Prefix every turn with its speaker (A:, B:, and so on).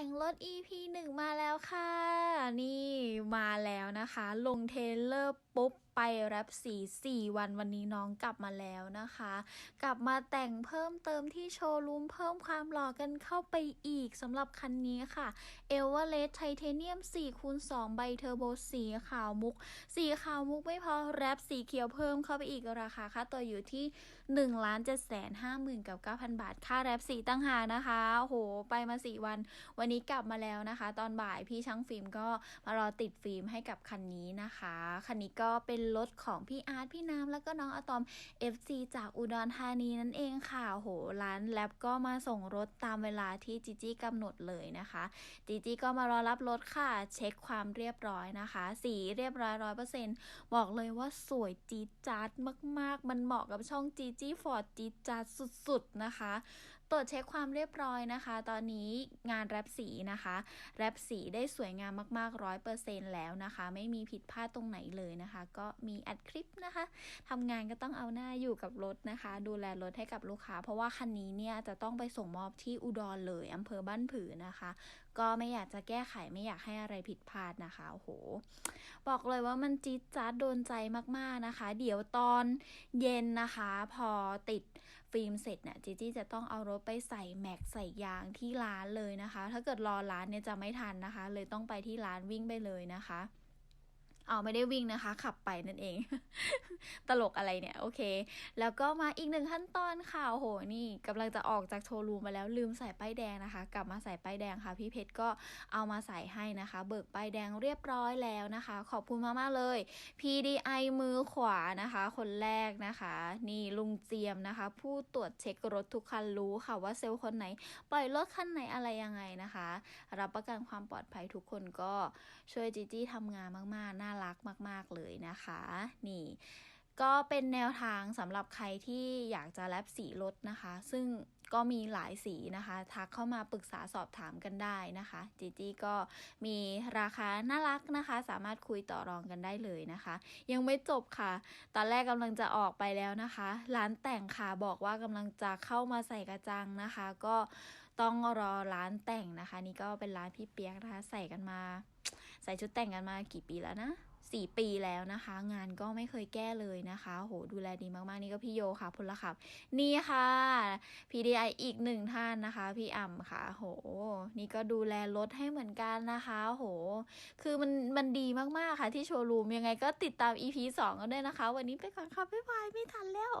A: แต่งรถ EP หนึ่งมาแล้วค่ะ นี่มาแล้วนะคะ ลงเทเลอร์ปุ๊บ ไปแรปสีสี่วันวันนี้น้องกลับมาแล้วนะคะ กลับมาแต่งเพิ่มเติมที่โชว์รูมเพิ่มความหล่อกันเข้าไปอีกสำหรับคันนี้ค่ะเอลวาเลสไทเทเนียม4คูณ2ใบเทอร์โบสีขาวมุก สีขาวมุกไม่พอแรปสีเขียวเพิ่มเข้าไปอีกราคาค่าตัวอยู่ที่1ล้าน7 5 0 0 0 0กับ9,000 บาท ค่าแรปสีตั้งหากนะคะโอ้โหไปมา 4 วัน วันนี้กลับมาแล้วนะคะ ตอนบ่ายพี่ช่างฟิล์มก็มารอติดฟิล์มให้กับคันนี้นะคะ คันนี้ก็เป็นรถของพี่อาร์ตพี่น้ำแล้วก็น้องอะตอม FC จากอุดรธานีนั่นเองค่ะโหร้านแลบก็มาส่งรถตามเวลาที่จีจี้กำหนดเลยนะคะจีจี้ก็มารอรับรถค่ะ เช็คความเรียบร้อยนะคะ สีเรียบร้อยร้อยเปอร์เซ็นต์บอกเลยว่าสวยจี๊ดจ๊าดมาก ๆ มันเหมาะกับช่องจีจี้ฟอร์ดจี๊ดจ๊าดสุด ๆ นะคะ ตรวจเช็คความเรียบร้อยนะคะ ตอนนี้งานแรปสีนะคะ แรปสีได้สวยงามมากๆร้อยเปอร์เซ็นแล้วนะคะ ไม่มีผิดพลาดตรงไหนเลยนะคะ ก็มีอัดคลิปนะคะทำงานก็ต้องเอาหน้าอยู่กับรถนะคะ ดูแลรถให้กับลูกค้า เพราะว่าคันนี้เนี่ยจะต้องไปส่งมอบที่อุดรเลยอำเภอบ้านผือนะคะ ก็ไม่อยากจะแก้ไขไม่อยากให้อะไรผิดพลาดนะคะโอ้โห บอกเลยว่ามันจี๊ดจ๊าดโดนใจมากๆนะคะ เดี๋ยวตอนเย็นนะคะ พอติด ฟิล์มเสร็จเนี่ยจีจี้จะต้องเอารถไปใส่แม็กใส่ยางที่ร้านเลยนะคะ ถ้าเกิดรอร้านเนี่ยจะไม่ทันนะคะ เลยต้องไปที่ร้านวิ่งไปเลยนะคะ เอาไม่ได้วิ่งนะคะ ขับไปนั่นเอง ตลกอะไรเนี่ย โอเค แล้วก็มาอีกหนึ่งขั้นตอนค่ะโหนี่กำลังจะออกจากโชว์รูมมาแล้วลืมใส่ป้ายแดงนะคะ กลับมาใส่ป้ายแดงค่ะ พี่เพชรก็เอามาใส่ให้นะคะ เบิกป้ายแดงเรียบร้อยแล้วนะคะ ขอบคุณมากๆเลย PDI มือขวานะคะ คนแรกนะคะ นี่ลุงเจียมนะคะ ผู้ตรวจเช็ครถทุกคันรู้ค่ะว่าเซลล์คนไหน ปล่อยรถคันไหนอะไรยังไงนะคะ รับประกันความปลอดภัยทุกคนก็ช่วยจีจี้ทำงานมากๆ น่ารักมาก ๆ เลยนะคะ นี่ ก็เป็นแนวทางสำหรับใครที่อยากจะแลบสีรถนะคะ ซึ่งก็มีหลายสีนะคะ ทักเข้ามาปรึกษาสอบถามกันได้นะคะจีจี้ก็มีราคาน่ารักนะคะ สามารถคุยต่อรองกันได้เลยนะคะ ยังไม่จบค่ะ ตอนแรกกำลังจะออกไปแล้วนะคะ ร้านแต่งค่ะบอกว่ากำลังจะเข้ามาใส่กระจังนะคะ ก็ต้องรอร้านแต่งนะคะ นี่ก็เป็นร้านพี่เปียกนะคะ ใส่กันมาใส่ชุดแต่งกันมากี่ปีแล้วนะสี่ปีแล้วนะคะ งานก็ไม่เคยแก้เลยนะคะ โหดูแลดีมากๆ นี่ก็พี่โยค่ะพลขับ นี่ค่ะ PDI อีกหนึ่งท่านนะคะ พี่อ่ำค่ะ โห นี่ก็ดูแลรถให้เหมือนกันนะคะ โห คือมันมันดีมากๆค่ะที่โชว์รูมยังไงก็ติดตาม EP 2กันด้วยนะคะ วันนี้ไปก่อนค่ะบ๊ายบายไม่ทันแล้ว